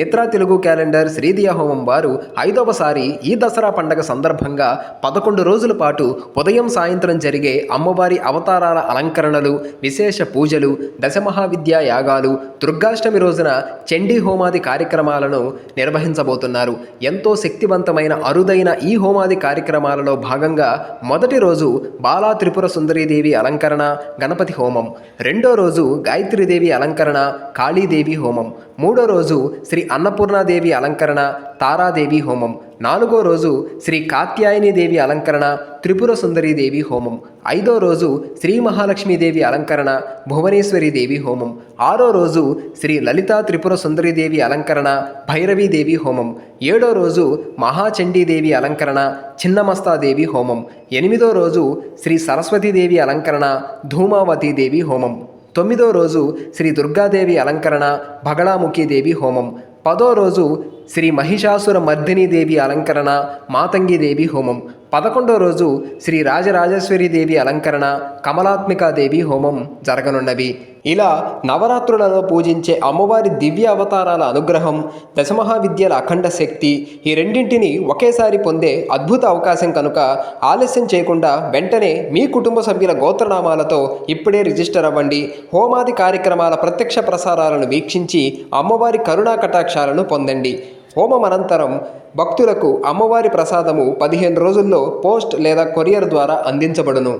Nithra Telugu calendar శ్రీదియ హోమం వారు ఐదవసారి ఈ దసరా పండగ సందర్భంగా పదకొండు రోజుల పాటు ఉదయం సాయంత్రం జరిగే అమ్మవారి అవతారాల అలంకరణలు విశేష పూజలు దశమహావిద్యా యాగాలు దుర్గాష్టమి రోజున చండీ హోమాది కార్యక్రమాలను నిర్వహించబోతున్నారు. ఎంతో శక్తివంతమైన అరుదైన ఈ హోమాది కార్యక్రమాలలో భాగంగా మొదటి రోజు బాలా త్రిపుర సుందరీదేవి అలంకరణ గణపతి హోమం. రెండో రోజు గాయత్రీదేవి అలంకరణ కాళీదేవి హోమం. మూడో రోజు శ్రీ అన్నపూర్ణాదేవి అలంకరణ తారాదేవి హోమం. నాలుగో రోజు శ్రీ కాత్యాయని దేవి అలంకరణ త్రిపుర సుందరీదేవి హోమం. ఐదో రోజు శ్రీ మహాలక్ష్మీదేవి అలంకరణ భువనేశ్వరి దేవి హోమం. ఆరో రోజు శ్రీ లలితా త్రిపుర సుందరీదేవి అలంకరణ భైరవీదేవి హోమం. ఏడో రోజు మహాచండీదేవి అలంకరణ చిన్నమస్తాదేవి హోమం. ఎనిమిదో రోజు శ్రీ సరస్వతీదేవి అలంకరణ ధూమావతీదేవి హోమం. తొమ్మిదో రోజు శ్రీ దుర్గాదేవి అలంకరణ భగళాముఖీదేవి హోమం. పదో రోజు శ్రీ మహిషాసుర మర్దినీదేవి అలంకరణ మాతంగిదేవి హోమం. పదకొండో రోజు శ్రీ రాజరాజేశ్వరీదేవి అలంకరణ కమలాత్మికాదేవి హోమం జరగనున్నవి. ఇలా నవరాత్రులలో పూజించే అమ్మవారి దివ్య అవతారాల అనుగ్రహం దశమహావిద్యల అఖండ శక్తి ఈ రెండింటిని ఒకేసారి పొందే అద్భుత అవకాశం కనుక ఆలస్యం చేయకుండా వెంటనే మీ కుటుంబ సభ్యుల గోత్రనామాలతో ఇప్పుడే రిజిస్టర్ అవ్వండి. హోమాది కార్యక్రమాల ప్రత్యక్ష ప్రసారాలను వీక్షించి అమ్మవారి కరుణా కటాక్షాలను పొందండి. హోమం అనంతరం భక్తులకు అమ్మవారి ప్రసాదము పదిహేను రోజుల్లో పోస్ట్ లేదా కొరియర్ ద్వారా అందించబడును.